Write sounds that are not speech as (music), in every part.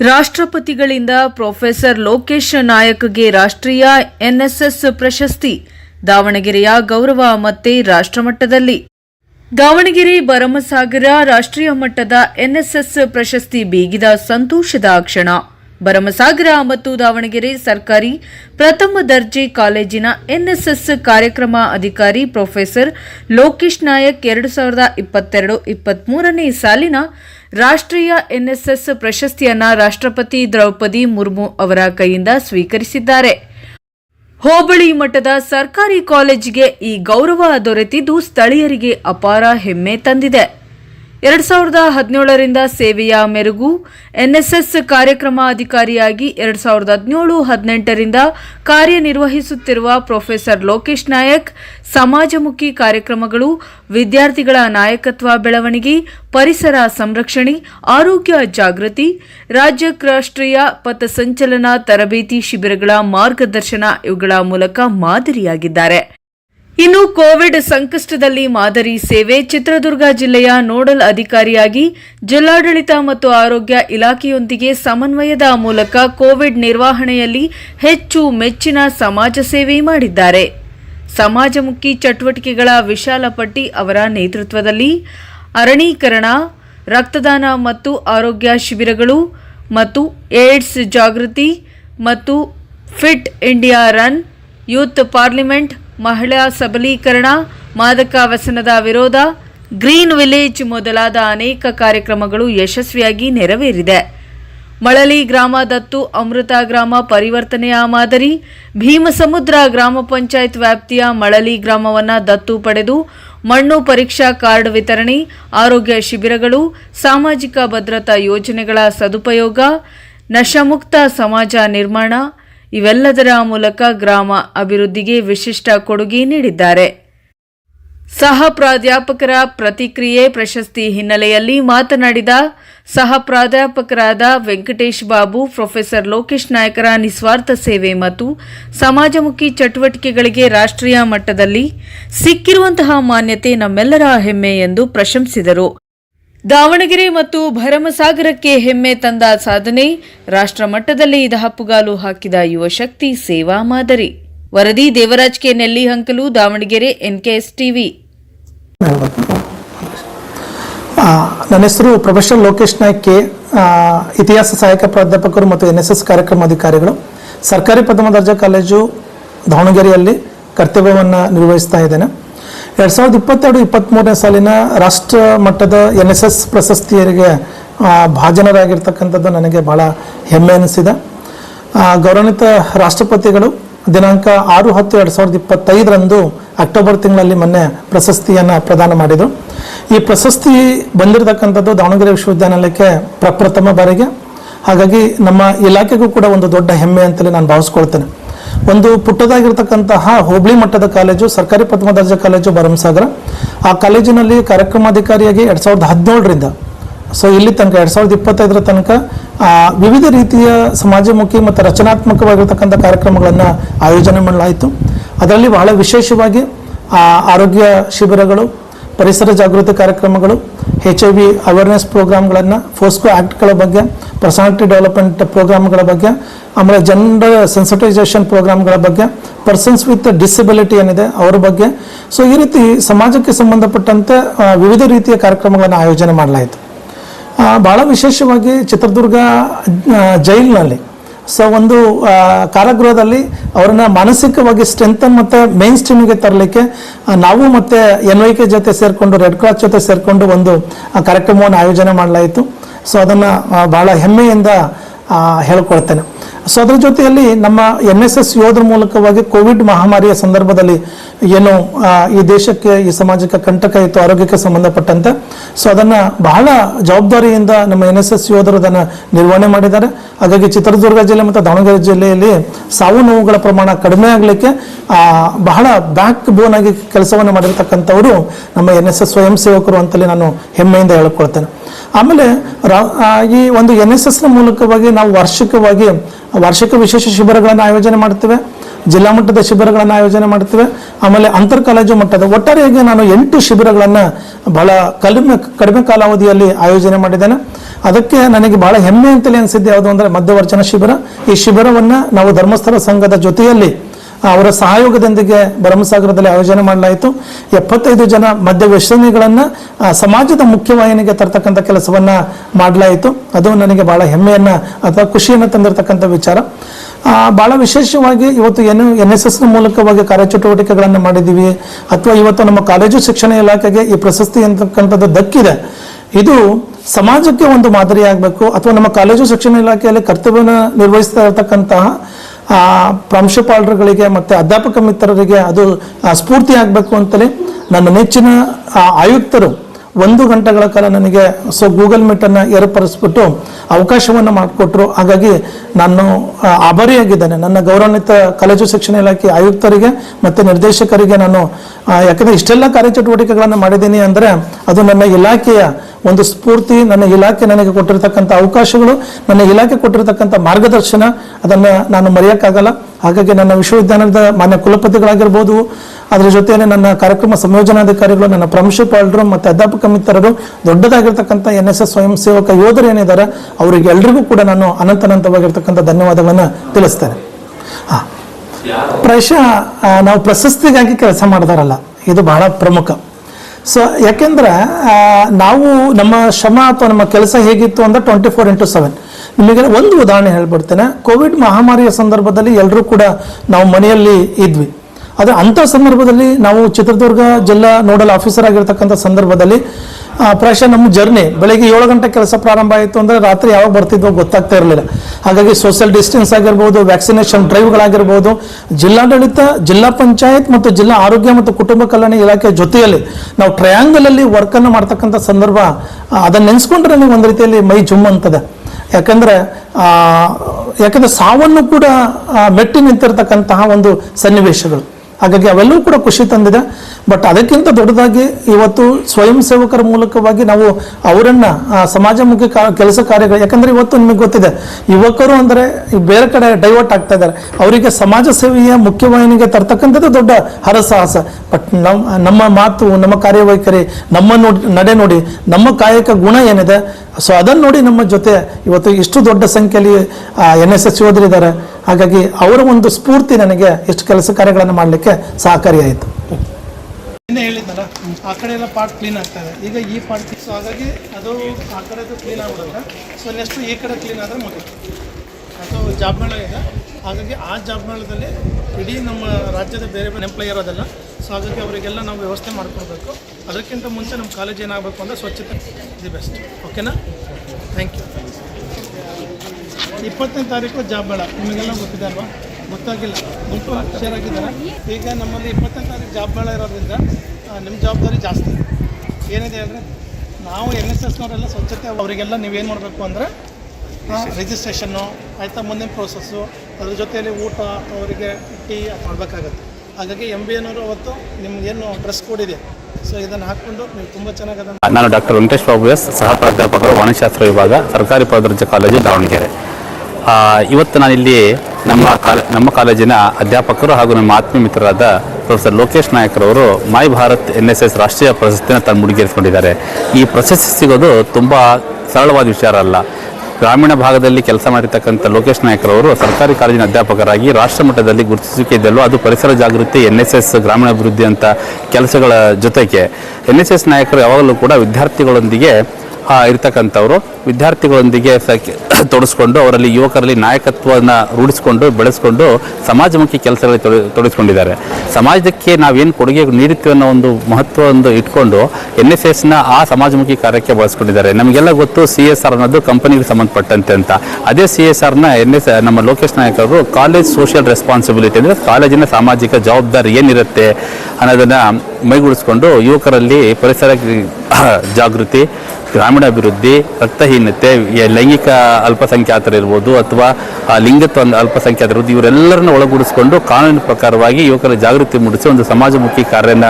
ರಾಷ್ಟ್ರಪತಿಗಳಿಂದ professor Lokesh ನಾಯಕ್ಗೆ ರಾಷ್ಟ್ರೀಯ NSS ಪ್ರಶಸ್ತಿ, ದಾವಣಗೆರೆಯ ಗೌರವ ಮತ್ತೆ ರಾಷ್ಟ್ರಮಟ್ಟದಲ್ಲಿ. ದಾವಣಗೆರೆ ಭರಮಸಾಗರ ರಾಷ್ಟ್ರೀಯ ಮಟ್ಟದ ಎನ್ಎಸ್ಎಸ್ ಪ್ರಶಸ್ತಿ ಬೀಗಿದ ಸಂತೋಷದ ಕ್ಷಣ. ಭರಮಸಾಗರ ಮತ್ತು ದಾವಣಗೆರೆ ಸರ್ಕಾರಿ ಪ್ರಥಮ ದರ್ಜೆ ಕಾಲೇಜಿನ ಎನ್ಎಸ್ಎಸ್ ಕಾರ್ಯಕ್ರಮ ಅಧಿಕಾರಿ ಪ್ರೊಫೆಸರ್ ಲೋಕೇಶ್ ನಾಯಕ್ ಎರಡು ಸಾವಿರದ ಇಪ್ಪತ್ತೆರಡು ಇಪ್ಪತ್ಮೂರನೇ ಸಾಲಿನ ರಾಷ್ಟ್ರೀಯ ಎನ್ಎಸ್ಎಸ್ ಪ್ರಶಸ್ತಿಯನ್ನ ರಾಷ್ಟ್ರಪತಿ ದ್ರೌಪದಿ ಮುರ್ಮು ಅವರ ಕೈಯಿಂದ ಸ್ವೀಕರಿಸಿದ್ದಾರೆ. ಹೋಬಳಿ ಮಟ್ಟದ ಸರ್ಕಾರಿ ಕಾಲೇಜಿಗೆ ಈ ಗೌರವ ದೊರೆತಿದ್ದು ಸ್ಥಳೀಯರಿಗೆ ಅಪಾರ ಹೆಮ್ಮೆ ತಂದಿದೆ. ಎರಡ್ ಸಾವಿರದ ಹದಿನೇಳರಿಂದ ಸೇವೆಯ ಮೆರುಗು ಎನ್ಎಸ್ಎಸ್ ಕಾರ್ಯಕ್ರಮ ಅಧಿಕಾರಿಯಾಗಿ ಎರಡ್ ಸಾವಿರದ ಹದಿನೇಳು ಹದಿನೆಂಟರಿಂದ ಕಾರ್ಯನಿರ್ವಹಿಸುತ್ತಿರುವ ಪ್ರೊಫೆಸರ್ ಲೋಕೇಶ್ ನಾಯಕ್, ಸಮಾಜಮುಖಿ ಕಾರ್ಯಕ್ರಮಗಳು, ವಿದ್ಯಾರ್ಥಿಗಳ ನಾಯಕತ್ವ ಬೆಳವಣಿಗೆ, ಪರಿಸರ ಸಂರಕ್ಷಣೆ, ಆರೋಗ್ಯ ಜಾಗೃತಿ, ರಾಜ್ಯ ರಾಷ್ಟ್ರೀಯ ಪಥಸಂಚಲನ ತರಬೇತಿ ಶಿಬಿರಗಳ ಮಾರ್ಗದರ್ಶನ ಇವುಗಳ ಮೂಲಕ ಮಾದರಿಯಾಗಿದ್ದಾರೆ. ಇನ್ನು ಕೋವಿಡ್ ಸಂಕಷ್ಟದಲ್ಲಿ ಮಾದರಿ ಸೇವೆ ಚಿತ್ರದುರ್ಗ ಜಿಲ್ಲೆಯ ನೋಡಲ್ ಅಧಿಕಾರಿಯಾಗಿ ಜಿಲ್ಲಾಡಳಿತ ಮತ್ತು ಆರೋಗ್ಯ ಇಲಾಖೆಯೊಂದಿಗೆ ಸಮನ್ವಯದ ಮೂಲಕ ಕೋವಿಡ್ ನಿರ್ವಹಣೆಯಲ್ಲಿ ಹೆಚ್ಚು ಮೆಚ್ಚಿನ ಸಮಾಜ ಸೇವೆ ಮಾಡಿದ್ದಾರೆ. ಸಮಾಜಮುಖಿ ಚಟುವಟಿಕೆಗಳ ವಿಶಾಲ ಪಟ್ಟಿ ಅವರ ನೇತೃತ್ವದಲ್ಲಿ ಅರಣೀಕರಣ ರಕ್ತದಾನ ಮತ್ತು ಆರೋಗ್ಯ ಶಿಬಿರಗಳು ಮತ್ತು ಏಡ್ಸ್ ಜಾಗೃತಿ ಮತ್ತು fit India run youth parliament ಮಹಿಳಾ ಸಬಲೀಕರಣ, ಮಾದಕ ವ್ಯಸನದ ವಿರೋಧ, ಗ್ರೀನ್ ವಿಲೇಜ್ ಮೊದಲಾದ ಅನೇಕ ಕಾರ್ಯಕ್ರಮಗಳು ಯಶಸ್ವಿಯಾಗಿ ನೆರವೇರಿದೆ. ಮಳಲಿ ಗ್ರಾಮ ದತ್ತು, ಅಮೃತ ಗ್ರಾಮ ಪರಿವರ್ತನೆಯ ಮಾದರಿ, ಭೀಮಸಮುದ್ರ ಗ್ರಾಮ ಪಂಚಾಯತ್ ವ್ಯಾಪ್ತಿಯ ಮಳಲಿ ಗ್ರಾಮವನ್ನು ದತ್ತು ಪಡೆದು ಮಣ್ಣು ಪರೀಕ್ಷಾ ಕಾರ್ಡ್ ವಿತರಣೆ, ಆರೋಗ್ಯ ಶಿಬಿರಗಳು, ಸಾಮಾಜಿಕ ಭದ್ರತಾ ಯೋಜನೆಗಳ ಸದುಪಯೋಗ, ನಶಮುಕ್ತ ಸಮಾಜ ನಿರ್ಮಾಣ ಇವೆಲ್ಲದರ ಮೂಲಕ ಗ್ರಾಮ ಅಭಿವೃದ್ಧಿಗೆ ವಿಶಿಷ್ಟ ಕೊಡುಗೆ ನೀಡಿದ್ದಾರೆ. ಸಹ ಪ್ರಾಧ್ಯಾಪಕರ ಪ್ರತಿಕ್ರಿಯೆ ಪ್ರಶಸ್ತಿ ಹಿನ್ನೆಲೆಯಲ್ಲಿ ಮಾತನಾಡಿದ ಸಹ ಪ್ರಾಧ್ಯಾಪಕರಾದ ವೆಂಕಟೇಶ್ ಬಾಬು, ಪ್ರೊಫೆಸರ್ ಲೋಕೇಶ್ ನಾಯಕರ ನಿಸ್ವಾರ್ಥ ಸೇವೆ ಮತ್ತು ಸಮಾಜಮುಖಿ ಚಟುವಟಿಕೆಗಳಿಗೆ ರಾಷ್ಟ್ರೀಯ ಮಟ್ಟದಲ್ಲಿ ಸಿಕ್ಕಿರುವಂತಹ ಮಾನ್ಯತೆ ನಮ್ಮೆಲ್ಲರ ಹೆಮ್ಮೆ ಎಂದು ಪ್ರಶಂಸಿದರು. ದಾವಣಗೆರೆ ಮತ್ತು ಭರಮಸಾಗರಕ್ಕೆ ಹೆಮ್ಮೆ ತಂದ ಸಾಧನೆ ರಾಷ್ಟ್ರ ಮಟ್ಟದಲ್ಲಿ ದಹಪ್ಪುಗಾಲು ಹಾಕಿದ ಯುವಶಕ್ತಿ ಸೇವಾ ಮಾದರಿ. ವರದಿ Devaraj K Nellihankalu Davanagere NKS TV. ನನ್ನ ಹೆಸರು ಪ್ರೊಫೆಸರ್ ಲೋಕೇಶ್ ನಾಯ್ಕ್. ಇತಿಹಾಸ ಸಹಾಯಕ ಪ್ರಾಧ್ಯಾಪಕರು ಮತ್ತು ಎನ್ ಎಸ್ ಎಸ್ ಕಾರ್ಯಕ್ರಮ ಅಧಿಕಾರಿಗಳು. ಸರ್ಕಾರಿ ಪ್ರಥಮ ದರ್ಜೆ ಕಾಲೇಜು ದಾವಣಗೆರೆಯಲ್ಲಿ ಕರ್ತವ್ಯವನ್ನು ನಿರ್ವಹಿಸ್ತಾ ಇದ್ದೇನೆ. ಎರಡು ಸಾವಿರದ ಇಪ್ಪತ್ತೆರಡು ಇಪ್ಪತ್ತ್ಮೂರನೇ ಸಾಲಿನ ರಾಷ್ಟ್ರ ಮಟ್ಟದ ಎನ್ ಎಸ್ ಎಸ್ ಪ್ರಶಸ್ತಿಯರಿಗೆ ಭಾಜನರಾಗಿರ್ತಕ್ಕಂಥದ್ದು ನನಗೆ ಭಾಳ ಹೆಮ್ಮೆ ಅನಿಸಿದೆ. ಗೌರವಾನ್ವಿತ ರಾಷ್ಟ್ರಪತಿಗಳು ದಿನಾಂಕ ಆರು ಹತ್ತು ಎರಡು ಸಾವಿರದ ಇಪ್ಪತ್ತೈದರಂದು ಅಕ್ಟೋಬರ್ ತಿಂಗಳಲ್ಲಿ ಮೊನ್ನೆ ಪ್ರಶಸ್ತಿಯನ್ನು ಪ್ರದಾನ ಮಾಡಿದರು. ಈ ಪ್ರಶಸ್ತಿ ಬಂದಿರತಕ್ಕಂಥದ್ದು ದಾವಣಗೆರೆ ವಿಶ್ವವಿದ್ಯಾನಿಲಯಕ್ಕೆ ಪ್ರಪ್ರಥಮ ಬಾರಿಗೆ. ಹಾಗಾಗಿ ನಮ್ಮ ಇಲಾಖೆಗೂ ಕೂಡ ಒಂದು ದೊಡ್ಡ ಹೆಮ್ಮೆ ಅಂತಲೇ ನಾನು ಭಾವಿಸ್ಕೊಳ್ತೇನೆ. ಒಂದು ಪುಟ್ಟದಾಗಿರ್ತಕ್ಕಂತಹ ಹೋಬಳಿ ಮಟ್ಟದ ಕಾಲೇಜು, ಸರ್ಕಾರಿ ಪ್ರಥಮ ದರ್ಜೆ ಕಾಲೇಜು ಭರಮಸಾಗರ. ಆ ಕಾಲೇಜಿನಲ್ಲಿ ಕಾರ್ಯಕ್ರಮಾಧಿಕಾರಿಯಾಗಿ ಎರಡ್ ಸಾವಿರದ ಹದಿನೇಳರಿಂದ ಸೊ ಇಲ್ಲಿ ತನಕ ಎರಡ್ ಸಾವಿರದ ಇಪ್ಪತ್ತೈದರ ತನಕ ವಿವಿಧ ರೀತಿಯ ಸಮಾಜಮುಖಿ ಮತ್ತು ರಚನಾತ್ಮಕವಾಗಿರ್ತಕ್ಕಂಥ ಕಾರ್ಯಕ್ರಮಗಳನ್ನು ಆಯೋಜನೆ ಮಾಡಲಾಯಿತು. ಅದರಲ್ಲಿ ಬಹಳ ವಿಶೇಷವಾಗಿ ಆರೋಗ್ಯ ಶಿಬಿರಗಳು, ಪರಿಸರ ಜಾಗೃತಿ ಕಾರ್ಯಕ್ರಮಗಳು ಎಚ್ ಐ ವಿ ಅವೇರ್ನೆಸ್ ಪ್ರೋಗ್ರಾಮ್ಗಳನ್ನು ಫೋಸ್ಕೋ ಆ್ಯಕ್ಟ್ಗಳ ಬಗ್ಗೆ ಪರ್ಸನಾಲಿಟಿ ಡೆವಲಪ್ಮೆಂಟ್ ಪ್ರೋಗ್ರಾಮ್ಗಳ ಬಗ್ಗೆ, ಆಮೇಲೆ ಜೆಂಡರ್ ಸೆನ್ಸಿಟೈಸೇಷನ್ ಪ್ರೋಗ್ರಾಮ್ಗಳ ಬಗ್ಗೆ ಪರ್ಸನ್ಸ್ ವಿತ್ ಡಿಸಬಿಲಿಟಿ ಏನಿದೆ ಅವ್ರ ಬಗ್ಗೆ. ಸೊ ಈ ರೀತಿ ಸಮಾಜಕ್ಕೆ ಸಂಬಂಧಪಟ್ಟಂತೆ ವಿವಿಧ ರೀತಿಯ ಕಾರ್ಯಕ್ರಮಗಳನ್ನು ಆಯೋಜನೆ ಮಾಡಲಾಯಿತು. ಭಾಳ ವಿಶೇಷವಾಗಿ ಚಿತ್ರದುರ್ಗ ಜೈಲಿನಲ್ಲಿ, ಸೊ, ಒಂದು ಕಾರಾಗೃಹದಲ್ಲಿ ಅವರನ್ನ ಮಾನಸಿಕವಾಗಿ ಸ್ಟ್ರೆಂಥನ್ ಮತ್ತು ಮೇನ್ ಸ್ಟ್ರೀಮಿಗೆ ತರಲಿಕ್ಕೆ ನಾವು ಮತ್ತು ಎನ್ ವೈ ಕೆ ಜೊತೆ ಸೇರಿಕೊಂಡು ರೆಡ್ ಕ್ರಾಸ್ ಜೊತೆ ಸೇರಿಕೊಂಡು ಒಂದು ಕಾರ್ಯಕ್ರಮವನ್ನು ಆಯೋಜನೆ ಮಾಡಲಾಯಿತು. ಸೊ ಅದನ್ನು ಭಾಳ ಹೆಮ್ಮೆಯಿಂದ ಹೇಳ್ಕೊಳ್ತೇನೆ. ಸೊ ಅದರ ಜೊತೆಯಲ್ಲಿ ನಮ್ಮ ಎನ್ ಎಸ್ ಎಸ್ ಯೋಧರ ಮೂಲಕವಾಗಿ ಕೋವಿಡ್ ಮಹಾಮಾರಿಯ ಸಂದರ್ಭದಲ್ಲಿ ಏನು ಈ ದೇಶಕ್ಕೆ, ಈ ಸಮಾಜಕ್ಕೆ ಕಂಟಕ ಇತ್ತು, ಆರೋಗ್ಯಕ್ಕೆ ಸಂಬಂಧಪಟ್ಟಂತೆ. ಸೊ ಅದನ್ನು ಬಹಳ ಜವಾಬ್ದಾರಿಯಿಂದ ನಮ್ಮ ಎನ್ ಎಸ್ ಎಸ್ ಯೋಧರು ಅದನ್ನು ನಿರ್ವಹಣೆ ಮಾಡಿದ್ದಾರೆ. ಹಾಗಾಗಿ ಚಿತ್ರದುರ್ಗ ಜಿಲ್ಲೆ ಮತ್ತು ದಾವಣಗೆರೆ ಜಿಲ್ಲೆಯಲ್ಲಿ ಸಾವು ನೋವುಗಳ ಪ್ರಮಾಣ ಕಡಿಮೆ ಆಗಲಿಕ್ಕೆ ಬಹಳ ಬ್ಯಾಕ್ ಬೋನ್ ಆಗಿ ಕೆಲಸವನ್ನು ಮಾಡಿರ್ತಕ್ಕಂಥವರು ನಮ್ಮ ಎನ್ ಎಸ್ ಎಸ್ ಸ್ವಯಂ ಸೇವಕರು ಅಂತಲೇ ನಾನು ಹೆಮ್ಮೆಯಿಂದ ಹೇಳ್ಕೊಳ್ತೇನೆ. ಆಮೇಲೆ ಈ ಒಂದು ಎನ್ ಎಸ್ ಎಸ್ನ ಮೂಲಕವಾಗಿ ನಾವು ವಾರ್ಷಿಕವಾಗಿ ವಾರ್ಷಿಕ ವಿಶೇಷ ಶಿಬಿರಗಳನ್ನು ಆಯೋಜನೆ ಮಾಡ್ತೇವೆ ಜಿಲ್ಲಾ ಮಟ್ಟದ ಶಿಬಿರಗಳನ್ನು ಆಯೋಜನೆ ಮಾಡ್ತೇವೆ ಆಮೇಲೆ ಅಂತರ್ ಕಾಲೇಜು ಮಟ್ಟದ ಒಟ್ಟಾರೆಯಾಗಿ ನಾನು ಎಂಟು ಶಿಬಿರಗಳನ್ನು ಬಹಳ ಕಡಿಮೆ ಕಡಿಮೆ ಕಾಲಾವಧಿಯಲ್ಲಿ ಆಯೋಜನೆ ಮಾಡಿದ್ದೇನೆ. ಅದಕ್ಕೆ ನನಗೆ ಬಹಳ ಹೆಮ್ಮೆ ಅಂತಲೇ ಅನಿಸಿದ್ದು, ಯಾವುದು ಅಂದರೆ ಮಧ್ಯವರ್ಚನ ಶಿಬಿರ. ಈ ಶಿಬಿರವನ್ನು ನಾವು ಧರ್ಮಸ್ಥಳ ಸಂಘದ ಜೊತೆಯಲ್ಲಿ ಅವರ ಸಹಯೋಗದೊಂದಿಗೆ ಭರಮಸಾಗರದಲ್ಲಿ ಆಯೋಜನೆ ಮಾಡಲಾಯಿತು. ಎಪ್ಪತ್ತೈದು ಜನ ಮದ್ಯ ವ್ಯಸನಿಗಳನ್ನು ಸಮಾಜದ ಮುಖ್ಯವಾಹಿನಿಗೆ ತರ್ತಕ್ಕಂಥ ಕೆಲಸವನ್ನ ಮಾಡಲಾಯಿತು. ಅದು ನನಗೆ ಬಹಳ ಹೆಮ್ಮೆಯನ್ನ ಅಥವಾ ಖುಷಿಯನ್ನು ತಂದಿರತಕ್ಕಂಥ ವಿಚಾರ. ಭಾಳ ವಿಶೇಷವಾಗಿ ಇವತ್ತು ಏನು ಎನ್ ಎಸ್ ಎಸ್ನ ಮೂಲಕವಾಗಿ ಕಾರ್ಯಚಟುವಟಿಕೆಗಳನ್ನು ಮಾಡಿದ್ದೀವಿ. ಅಥವಾ ಇವತ್ತು ನಮ್ಮ ಕಾಲೇಜು ಶಿಕ್ಷಣ ಇಲಾಖೆಗೆ ಈ ಪ್ರಶಸ್ತಿ ಅಂತಕ್ಕಂಥದ್ದು ದಕ್ಕಿದೆ. ಇದು ಸಮಾಜಕ್ಕೆ ಒಂದು ಮಾದರಿಯಾಗಬೇಕು. ಅಥವಾ ನಮ್ಮ ಕಾಲೇಜು ಶಿಕ್ಷಣ ಇಲಾಖೆಯಲ್ಲಿ ಕರ್ತವ್ಯನ ನಿರ್ವಹಿಸ್ತಾ ಇರತಕ್ಕಂತಹ ಪ್ರಾಂಶುಪಾಲರುಗಳಿಗೆ ಮತ್ತು ಅಧ್ಯಾಪಕ ಮಿತ್ರರಿಗೆ ಅದು ಆ, ಸ್ಫೂರ್ತಿ ಆಗಬೇಕು ಅಂತಲೇ ನನ್ನ ನೆಚ್ಚಿನ ಆಯುಕ್ತರು ಒಂದು ಗಂಟೆಗಳ ಕಾಲ ನನಗೆ ಸೊ ಗೂಗಲ್ ಮೀಟನ್ನು ಏರ್ಪಡಿಸ್ಬಿಟ್ಟು ಅವಕಾಶವನ್ನು ಮಾಡಿಕೊಟ್ರು. ಹಾಗಾಗಿ ನಾನು ಆ, ಆಭಾರಿಯಾಗಿದ್ದೇನೆ. ನನ್ನ ಗೌರವಾನ್ವಿತ ಕಾಲೇಜು ಶಿಕ್ಷಣ ಇಲಾಖೆ ಆಯುಕ್ತರಿಗೆ ಮತ್ತು ನಿರ್ದೇಶಕರಿಗೆ ನಾನು ಯಾಕಂದರೆ ಇಷ್ಟೆಲ್ಲ ಕಾರ್ಯಚಟುವಟಿಕೆಗಳನ್ನು ಮಾಡಿದ್ದೀನಿ ಅಂದರೆ ಅದು ನನ್ನ ಇಲಾಖೆಯ ಒಂದು ಸ್ಫೂರ್ತಿ ನನ್ನ ಇಲಾಖೆ ನನಗೆ ಕೊಟ್ಟಿರತಕ್ಕಂಥ ಅವಕಾಶಗಳು ನನ್ನ ಇಲಾಖೆ ಕೊಟ್ಟಿರತಕ್ಕಂಥ ಮಾರ್ಗದರ್ಶನ ಅದನ್ನು ನಾನು ಮರೆಯೋಕ್ಕಾಗಲ್ಲ. ಹಾಗಾಗಿ ನನ್ನ ವಿಶ್ವವಿದ್ಯಾಲಯದ ಮಾನ್ಯ ಕುಲಪತಿಗಳಾಗಿರ್ಬೋದು ಅದರ ಜೊತೆಯಲ್ಲಿ ನನ್ನ ಕಾರ್ಯಕ್ರಮ ಸಂಯೋಜನಾಧಿಕಾರಿಗಳು ನನ್ನ ಪ್ರಾಂಶುಪಾಲರು ಮತ್ತು ಅಧ್ಯಾಪಕ ಮಿತ್ರರು ದೊಡ್ಡದಾಗಿರ್ತಕ್ಕಂಥ ಎನ್ ಎಸ್ ಎಸ್ ಸ್ವಯಂ ಸೇವಕ ಯೋಧರು ಏನಿದ್ದಾರೆ ಅವರಿಗೆ ಎಲ್ರಿಗೂ ಕೂಡ ನಾನು ಅನಂತನಂತವಾಗಿರ್ತಕ್ಕಂಥ ಧನ್ಯವಾದಗಳನ್ನು ತಿಳಿಸ್ತೇನೆ. ಹಾಂ. ಪ್ರಾಯಶಃ ಆ, ನಾವು ಪ್ರಶಸ್ತಿಗಾಗಿ ಕೆಲಸ ಮಾಡಿದಾರಲ್ಲ ಇದು ಬಹಳ ಪ್ರಮುಖ. ಸೊ ಯಾಕೆಂದ್ರೆ ನಾವು ನಮ್ಮ ಶ್ರಮ ಅಥವಾ ನಮ್ಮ ಕೆಲಸ ಹೇಗಿತ್ತು ಅಂದ್ರೆ ಟ್ವೆಂಟಿ ಫೋರ್ ಇಂಟು ಸೆವೆನ್ ನಿಮಗೆ ಒಂದು ಉದಾಹರಣೆ ಹೇಳ್ಬಿಡ್ತೇನೆ. ಕೋವಿಡ್ ಮಹಾಮಾರಿಯ ಸಂದರ್ಭದಲ್ಲಿ ಎಲ್ಲರೂ ಕೂಡ ನಾವು ಮನೆಯಲ್ಲಿ ಇದ್ವಿ. ಆದರೆ ಅಂಥ ಸಂದರ್ಭದಲ್ಲಿ ನಾವು ಚಿತ್ರದುರ್ಗ ಜಿಲ್ಲಾ ನೋಡಲ್ ಆಫೀಸರ್ ಆಗಿರ್ತಕ್ಕಂಥ ಸಂದರ್ಭದಲ್ಲಿ ಪ್ರಾಯಶಃ ನಮ್ಮ ಜರ್ನಿ ಬೆಳಗ್ಗೆ ಏಳು ಗಂಟೆ ಕೆಲಸ ಪ್ರಾರಂಭ ಆಯಿತು ಅಂದರೆ ರಾತ್ರಿ ಯಾವಾಗ ಬರ್ತಿದ್ವೋ ಗೊತ್ತಾಗ್ತಾ ಇರಲಿಲ್ಲ. ಹಾಗಾಗಿ ಸೋಷಿಯಲ್ ಡಿಸ್ಟೆನ್ಸ್ ಆಗಿರ್ಬೋದು ವ್ಯಾಕ್ಸಿನೇಷನ್ ಡ್ರೈವ್ಗಳಾಗಿರ್ಬೋದು ಜಿಲ್ಲಾಡಳಿತ ಜಿಲ್ಲಾ ಪಂಚಾಯತ್ ಮತ್ತು ಜಿಲ್ಲಾ ಆರೋಗ್ಯ ಮತ್ತು ಕುಟುಂಬ ಕಲ್ಯಾಣ ಇಲಾಖೆ ಜೊತೆಯಲ್ಲಿ ನಾವು ಟ್ರಯಾಂಗಲ್ ಅಲ್ಲಿ ವರ್ಕನ್ನು ಮಾಡ್ತಕ್ಕಂಥ ಸಂದರ್ಭ ಅದನ್ನ ನೆನೆಸ್ಕೊಂಡ್ರೆ ನನಗೆ ಒಂದು ರೀತಿಯಲ್ಲಿ ಮೈ ಜುಮ್ ಯಾಕಂದ್ರೆ ಆ, ಯಾಕಂದ್ರೆ ಸಾವನ್ನು ಕೂಡ ಮೆಟ್ಟಿ ನಿಂತಿರ್ತಕ್ಕಂತಹ ಒಂದು ಸನ್ನಿವೇಶಗಳು. ಹಾಗಾಗಿ ಅವೆಲ್ಲವೂ ಕೂಡ ಖುಷಿ ತಂದಿದೆ. ಬಟ್ ಅದಕ್ಕಿಂತ ದೊಡ್ಡದಾಗಿ ಇವತ್ತು ಸ್ವಯಂ ಸೇವಕರ ಮೂಲಕವಾಗಿ ನಾವು ಅವರನ್ನು ಸಮಾಜಮುಖಿ ಕೆಲಸ ಕಾರ್ಯಗಳು, ಯಾಕಂದರೆ ಇವತ್ತು ನಿಮಗೆ ಗೊತ್ತಿದೆ, ಯುವಕರು ಅಂದರೆ ಬೇರೆ ಕಡೆ ಡೈವರ್ಟ್ ಆಗ್ತಾ ಇದ್ದಾರೆ. ಅವರಿಗೆ ಸಮಾಜ ಸೇವೆಯ ಮುಖ್ಯವಾಹಿನಿಗೆ ತರ್ತಕ್ಕಂಥದ್ದು ದೊಡ್ಡ ಹರಸಾಹಸ. ಬಟ್ ನಮ್ಮ ನಮ್ಮ ಮಾತು, ನಮ್ಮ ಕಾರ್ಯವೈಖರಿ, ನಮ್ಮ ನೋಡಿ, ನಡೆ ನೋಡಿ, ನಮ್ಮ ಕಾಯಕ ಗುಣ ಏನಿದೆ ಸೊ ಅದನ್ನು ನೋಡಿ ನಮ್ಮ ಜೊತೆ ಇವತ್ತು ಇಷ್ಟು ದೊಡ್ಡ ಸಂಖ್ಯೆಯಲ್ಲಿ ಎನ್ ಎಸ್ ಎಸ್ ಯೋಧರಿದ್ದಾರೆ ಹಾಗಾಗಿ ಅವರ ಒಂದು ಸ್ಫೂರ್ತಿ ನನಗೆ ಇಷ್ಟು ಕೆಲಸ ಕಾರ್ಯಗಳನ್ನು ಮಾಡಲಿಕ್ಕೆ ಸಹಕಾರಿಯಾಯಿತು. ಹೇಳಿದ್ನಲ್ಲ, ಆ ಕಡೆ ಎಲ್ಲ ಪಾರ್ಟ್ ಕ್ಲೀನ್ ಆಗ್ತಾ ಇದೆ ಈಗ ಈ ಪಾರ್ಟ್ ಸೊ ಹಾಗಾಗಿ ಅದು ಆ ಕಡೆದು ಕ್ಲೀನ್ ಆಗ್ಬಿಡುತ್ತೆ. ಸೊ ನೆಕ್ಸ್ಟ್ ಈ ಕಡೆ ಕ್ಲೀನ್ ಆದರೆ ಮುಗಿತು. ಅದು ಜಾಬ್ ಮೇಳ ಇದೆ. ಹಾಗಾಗಿ ಆ ಜಾಬ್ ಮೇಳದಲ್ಲಿ ಇಡೀ ನಮ್ಮ ರಾಜ್ಯದ ಬೇರೆ ಬೇರೆ ಎಂಪ್ಲಾಯರ್ ಇರೋದಲ್ಲ ಸೊ ಹಾಗಾಗಿ ಅವರಿಗೆಲ್ಲ ನಾವು ವ್ಯವಸ್ಥೆ ಮಾಡಿಕೊಡ್ಬೇಕು ಅದಕ್ಕಿಂತ ಮುಂಚೆ ನಮ್ಮ ಕಾಲೇಜ್ ಏನಾಗಬೇಕು ಅಂದರೆ ಸ್ವಚ್ಛತೆ ದಿ ಬೆಸ್ಟ್ ಓಕೆನಾ ಥ್ಯಾಂಕ್ ಯು ಇಪ್ಪತ್ತನೇ ತಾರೀಕು ಜಾಬ್ ಮೇಳ. ನಿಮಗೆಲ್ಲ ಗೊತ್ತಿದೆ ಅಲ್ವಾ? ಗೊತ್ತಾಗಿಲ್ಲ. ಗುಂಪು ಆಗಿದ್ದಾರೆ. ಈಗ ನಮ್ಮಲ್ಲಿ ಇಪ್ಪತ್ತನೇ ತಾರೀಕು ಜಾಬ್ ಮೇಳ ಇರೋದ್ರಿಂದ ನಿಮ್ಮ ಜವಾಬ್ದಾರಿ ಜಾಸ್ತಿ. ಏನಿದೆ ಅಂದರೆ, ನಾವು ಎನ್ ಎಸ್ ಎಸ್ನವರೆಲ್ಲ ಸ್ವಚ್ಛತೆ, ಅವರಿಗೆಲ್ಲ ನೀವೇನು ಮಾಡಬೇಕು ಅಂದರೆ ರಿಜಿಸ್ಟ್ರೇಷನ್ನು ಆಯಿತಾ ಮುಂದಿನ ಪ್ರೋಸೆಸ್ಸು ಅದ್ರ ಜೊತೆಯಲ್ಲಿ ಊಟ, ಅವರಿಗೆ ಟೀ ಮಾಡಬೇಕಾಗತ್ತೆ. ಹಾಗಾಗಿ ಎಂ ಬಿ ಎನವರು ಅವತ್ತು ನಿಮ್ಗೇನು ಡ್ರೆಸ್ ಕೋಡ್ ಇದೆ, ಸೊ ಇದನ್ನು ಹಾಕ್ಕೊಂಡು ನೀವು ತುಂಬ ಚೆನ್ನಾಗಿ ನಾನು ಡಾಕ್ಟರ್ ವೆಂಕಟೇಶ್ ಬಾಬು ಎಸ್, ಸಹ ಪ್ರಾಧ್ಯಾಪಕರು ವಾಣಿಜ್ಯಶಾಸ್ತ್ರ ವಿಭಾಗ, ಸರ್ಕಾರಿ ಪದರ್ಜೆ ಕಾಲೇಜು ದಾವಣಗೆರೆ. ಇವತ್ತು ನಾನಿಲ್ಲಿ ನಮ್ಮ ಕಾಲ, ನಮ್ಮ ಕಾಲೇಜಿನ ಅಧ್ಯಾಪಕರು ಹಾಗೂ ನಮ್ಮ ಆತ್ಮೀಯ ಮಿತ್ರರಾದ professor Lokesh ನಾಯಕರವರು my Bharat N S S ರಾಷ್ಟ್ರೀಯ ಪ್ರಶಸ್ತಿನ ತನ್ನ ಮುಡಿಗೇರಿಸಿಕೊಂಡಿದ್ದಾರೆ. ಈ ಪ್ರಶಸ್ತಿ ಸಿಗೋದು ತುಂಬ ಸರಳವಾದ ವಿಚಾರ ಅಲ್ಲ. ಗ್ರಾಮೀಣ ಭಾಗದಲ್ಲಿ ಕೆಲಸ ಮಾಡಿರ್ತಕ್ಕಂಥ ಲೋಕೇಶ್ ನಾಯಕರವರು ಸರ್ಕಾರಿ ಕಾಲೇಜಿನ ಅಧ್ಯಾಪಕರಾಗಿ ರಾಷ್ಟ್ರ ಮಟ್ಟದಲ್ಲಿ ಗುರುತಿಸುವಿಕೆ ಇದೆಯಲ್ಲೋ ಅದು ಪರಿಸರ ಜಾಗೃತಿ ಎನ್ ಎಸ್ ಎಸ್ ಗ್ರಾಮೀಣಾಭಿವೃದ್ಧಿ ಅಂತ ಕೆಲಸಗಳ ಜೊತೆಗೆ. ಎನ್ ಎಸ್ ಎಸ್ ನಾಯಕರು ಯಾವಾಗಲೂ ಕೂಡ ವಿದ್ಯಾರ್ಥಿಗಳೊಂದಿಗೆ ಇರ್ತಕ್ಕಂಥವ್ರು. ವಿದ್ಯಾರ್ಥಿಗಳೊಂದಿಗೆ (coughs) ತೊಡಸ್ಕೊಂಡು ಅವರಲ್ಲಿ ಯುವಕರಲ್ಲಿ ನಾಯಕತ್ವನ ರೂಢಿಸಿಕೊಂಡು ಬೆಳೆಸ್ಕೊಂಡು ಸಮಾಜಮುಖಿ ಕೆಲಸಗಳಲ್ಲಿ ತೊಡ, ತೊಡಗಿಸ್ಕೊಂಡಿದ್ದಾರೆ. ಸಮಾಜಕ್ಕೆ ನಾವೇನು ಕೊಡುಗೆ ನೀಡುತ್ತೇವೆ ಅನ್ನೋ ಒಂದು ಮಹತ್ವವನ್ನು ಇಟ್ಕೊಂಡು ಎನ್ ಎಸ್ ಎಸ್ನ ಆ ಸಮಾಜಮುಖಿ ಕಾರ್ಯಕ್ಕೆ ಬಳಸ್ಕೊಂಡಿದ್ದಾರೆ. ನಮಗೆಲ್ಲ ಗೊತ್ತು ಸಿ ಎಸ್ ಆರ್ ಅನ್ನೋದು ಕಂಪನಿಗೆ ಸಂಬಂಧಪಟ್ಟಂತೆ ಅಂತ. ಅದೇ ಸಿ ಎಸ್ ಆರ್ನ ಎನ್ ಎಸ್, ನಮ್ಮ ಲೋಕೇಶ್ ನಾಯಕರು ಕಾಲೇಜ್ ಸೋಷಿಯಲ್ ರೆಸ್ಪಾನ್ಸಿಬಿಲಿಟಿ ಅಂದರೆ ಕಾಲೇಜಿನ ಸಾಮಾಜಿಕ ಜವಾಬ್ದಾರಿ ಏನಿರುತ್ತೆ ಅನ್ನೋದನ್ನು ಮೈಗೂಡಿಸ್ಕೊಂಡು ಯುವಕರಲ್ಲಿ ಪರಿಸರ, (coughs) ಜಾಗೃತಿ, ಗ್ರಾಮೀಣಾಭಿವೃದ್ಧಿ ರಕ್ತಹೀನತೆ ಈ ಲೈಂಗಿಕ ಅಲ್ಪಸಂಖ್ಯಾತರಿರ್ಬೋದು ಅಥವಾ ಲಿಂಗತ್ವ ಅಲ್ಪಸಂಖ್ಯಾತರಿರ್ಬೋದು ಇವರೆಲ್ಲರನ್ನ ಒಳಗೂಡಿಸಿಕೊಂಡು ಕಾನೂನಿನ ಪ್ರಕಾರವಾಗಿ ಯುವಕರ ಜಾಗೃತಿ ಮೂಡಿಸಿ ಒಂದು ಸಮಾಜಮುಖಿ ಕಾರ್ಯನ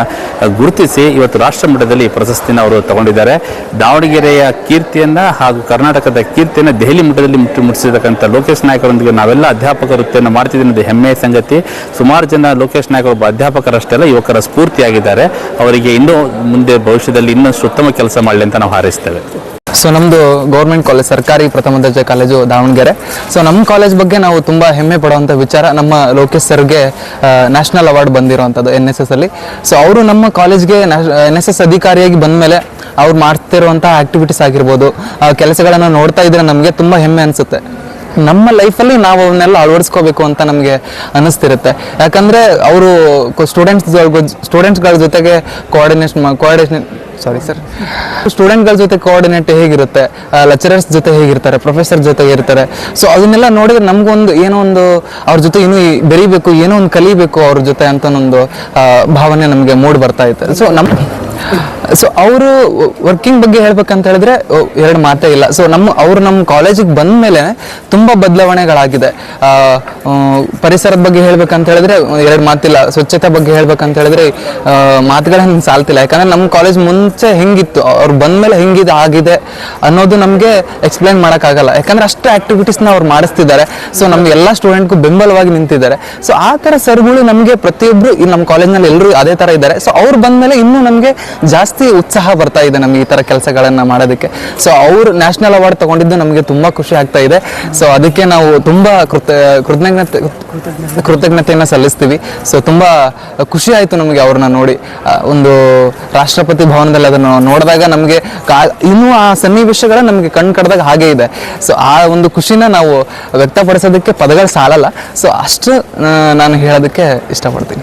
ಗುರುತಿಸಿ ಇವತ್ತು ರಾಷ್ಟ್ರ ಮಟ್ಟದಲ್ಲಿ ಪ್ರಶಸ್ತಿನ ಅವರು ತಗೊಂಡಿದ್ದಾರೆ. ದಾವಣಗೆರೆಯ ಕೀರ್ತಿಯನ್ನ ಹಾಗೂ ಕರ್ನಾಟಕದ ಕೀರ್ತಿಯನ್ನ ದೆಹಲಿ ಮಟ್ಟದಲ್ಲಿ ಮುಟ್ಟಿ ಮುಟ್ಟಿಸಿರ್ತಕ್ಕಂಥ ಲೋಕೇಶ್ ನಾಯಕರೊಂದಿಗೆ ನಾವೆಲ್ಲ ಅಧ್ಯಾಪಕ ವೃತ್ತಿಯನ್ನು ಮಾಡ್ತಿದ್ದೀವಿ. ಹೆಮ್ಮೆಯ ಸಂಗತಿ. ಸುಮಾರು ಜನ ಲೋಕೇಶ್ ನಾಯಕರು ಒಬ್ಬ ಅಧ್ಯಾಪಕರಷ್ಟೆಲ್ಲ ಯುವಕರ ಸ್ಫೂರ್ತಿಯಾಗಿದ್ದಾರೆ. ಅವರಿಗೆ ಇನ್ನೂ ಮುಂದೆ ಭವಿಷ್ಯದಲ್ಲಿ ಇನ್ನಷ್ಟು ಉತ್ತಮ ಕೆಲಸ ಮಾಡಲಿ ಅಂತ ನಾವು ಹಾರೈಸ್ತೇವೆ. ಸೊ ನಮ್ಮದು ಗೌರ್ಮೆಂಟ್ ಕಾಲೇಜ್ ಸರ್ಕಾರಿ ಪ್ರಥಮ ದರ್ಜೆ ಕಾಲೇಜು ದಾವಣಗೆರೆ. ಸೊ ನಮ್ಮ ಕಾಲೇಜ್ ಬಗ್ಗೆ ನಾವು ತುಂಬ ಹೆಮ್ಮೆ ಪಡುವಂಥ ವಿಚಾರ ನಮ್ಮ ಲೋಕೇಶ್ ಸರ್ಗೆ ನ್ಯಾಷನಲ್ ಅವಾರ್ಡ್ ಬಂದಿರೋವಂಥದ್ದು ಎನ್ ಎಸ್ ಎಸ್ ಅಲ್ಲಿ. ಸೊ ಅವರು ನಮ್ಮ ಕಾಲೇಜ್ಗೆ ಎನ್ ಎಸ್ ಎಸ್ ಅಧಿಕಾರಿಯಾಗಿ ಬಂದ ಮೇಲೆ ಅವ್ರು ಮಾಡ್ತಿರುವಂಥ ಆಕ್ಟಿವಿಟೀಸ್ ಆಗಿರ್ಬೋದು ಕೆಲಸಗಳನ್ನು ನೋಡ್ತಾ ಇದ್ರೆ ನಮಗೆ ತುಂಬ ಹೆಮ್ಮೆ ಅನಿಸುತ್ತೆ. ನಮ್ಮ ಲೈಫಲ್ಲಿ ನಾವು ಅವನ್ನೆಲ್ಲ ಅಳವಡಿಸ್ಕೋಬೇಕು ಅಂತ ನಮಗೆ ಅನ್ನಿಸ್ತಿರುತ್ತೆ ಯಾಕಂದರೆ, ಅವರು ಸ್ಟೂಡೆಂಟ್ಸ್ ಸ್ಟೂಡೆಂಟ್ಸ್ಗಳ ಜೊತೆಗೆ ಕೋಆರ್ಡಿನೇಷನ್ ಕೋಆರ್ಡಿನೇಷನ್ ಸಾರಿ ಸರ್ ಸ್ಟೂಡೆಂಟ್ಗಳ ಜೊತೆ ಕೋಆರ್ಡಿನೇಟ್ ಹೇಗಿರುತ್ತೆ? ಲೆಕ್ಚರರ್ಸ್ ಜೊತೆ ಹೇಗಿರ್ತಾರೆ? ಪ್ರೊಫೆಸರ್ ಜೊತೆ ಇರ್ತಾರೆ ಸೊ ಅದನ್ನೆಲ್ಲ ನೋಡಿದ್ರೆ ನಮಗೊಂದು ಏನೋ ಒಂದು ಅವ್ರ ಜೊತೆ ಇನ್ನೂ ಬೆರಿಬೇಕು, ಏನೋ ಒಂದು ಕಲಿಬೇಕು ಅವ್ರ ಜೊತೆ ಅಂತ ಒಂದು ಭಾವನೆ ನಮಗೆ ಮೂಡ್ ಬರ್ತಾ ಇತ್ತು. ಸೊ ನಮ್ಮ ಸೊ ಅವರು ವರ್ಕಿಂಗ್ ಬಗ್ಗೆ ಹೇಳ್ಬೇಕಂತ ಹೇಳಿದ್ರೆ ಎರಡು ಮಾತೇ ಇಲ್ಲ. ಸೊ ನಮ್ಮ, ಅವರು ನಮ್ಮ ಕಾಲೇಜಿಗೆ ಬಂದ ಮೇಲೆ ತುಂಬ ಬದಲಾವಣೆಗಳಾಗಿದೆ. ಪರಿಸರದ ಬಗ್ಗೆ ಹೇಳ್ಬೇಕಂತ ಹೇಳಿದ್ರೆ, ಎರಡು ಮಾತಿಲ್ಲ. ಸ್ವಚ್ಛತೆ ಬಗ್ಗೆ ಹೇಳ್ಬೇಕಂತ ಹೇಳಿದ್ರೆ ಮಾತುಗಳನ್ನ ಸಾಲ್ತಿಲ್ಲ. ಯಾಕಂದ್ರೆ ನಮ್ಮ ಕಾಲೇಜ್ ಮುಂಚೆ ಹೆಂಗಿತ್ತು? ಅವ್ರು ಬಂದ ಮೇಲೆ ಹೆಂಗಿದೆ, ಆಗಿದೆ ಅನ್ನೋದು ನಮಗೆ ಎಕ್ಸ್ಪ್ಲೈನ್ ಮಾಡೋಕ್ಕಾಗಲ್ಲ. ಯಾಕಂದ್ರೆ ಅಷ್ಟು ಆಕ್ಟಿವಿಟೀಸ್ನ ಅವ್ರು ಮಾಡಿಸ್ತಿದ್ದಾರೆ. ಸೊ ನಮ್ಗೆ ಎಲ್ಲ ಸ್ಟೂಡೆಂಟ್ಗೂ ಬೆಂಬಲವಾಗಿ ನಿಂತಿದ್ದಾರೆ. ಸೊ ಆ ಥರ ಸರ್ಗಳು ನಮಗೆ ಪ್ರತಿಯೊಬ್ಬರು ನಮ್ಮ ಕಾಲೇಜ್ನಲ್ಲಿ ಎಲ್ಲರೂ ಅದೇ ಥರ ಇದ್ದಾರೆ. ಸೊ ಅವ್ರು ಬಂದಮೇಲೆ ಇನ್ನೂ ನಮಗೆ ಜಾಸ್ತಿ ಉತ್ಸಾಹ ಬರ್ತಾ ಇದೆ ನಮಗೆ ಈ ಥರ ಕೆಲಸಗಳನ್ನು ಮಾಡೋದಕ್ಕೆ. ಸೊ ಅವರು ನ್ಯಾಷನಲ್ ಅವಾರ್ಡ್ ತಗೊಂಡಿದ್ದು ನಮಗೆ ತುಂಬ ಖುಷಿ ಆಗ್ತಾ ಇದೆ. ಸೊ ಅದಕ್ಕೆ ನಾವು ತುಂಬ ಕೃತ, ಕೃತಜ್ಞತೆ, ಕೃತಜ್ಞತೆಯನ್ನು ಸಲ್ಲಿಸ್ತೀವಿ. ಸೊ ತುಂಬ ಖುಷಿ ಆಯಿತು ನಮಗೆ ಅವ್ರನ್ನ ನೋಡಿ. ಒಂದು ರಾಷ್ಟ್ರಪತಿ ಭವನದಲ್ಲಿ ಅದನ್ನು ನೋಡಿದಾಗ ನಮಗೆ ಇನ್ನೂ ಆ ಸನ್ನಿವೇಶಗಳ ನಮಗೆ ಕಣ್ಣು ಕಡ್ದಾಗ ಹಾಗೆ ಇದೆ. ಸೊ ಆ ಒಂದು ಖುಷಿನ ನಾವು ವ್ಯಕ್ತಪಡಿಸೋದಕ್ಕೆ ಪದಗಳು ಸಾಲಲ್ಲ. ಸೊ ಅಷ್ಟು ನಾನು ಹೇಳೋದಕ್ಕೆ ಇಷ್ಟಪಡ್ತೀನಿ.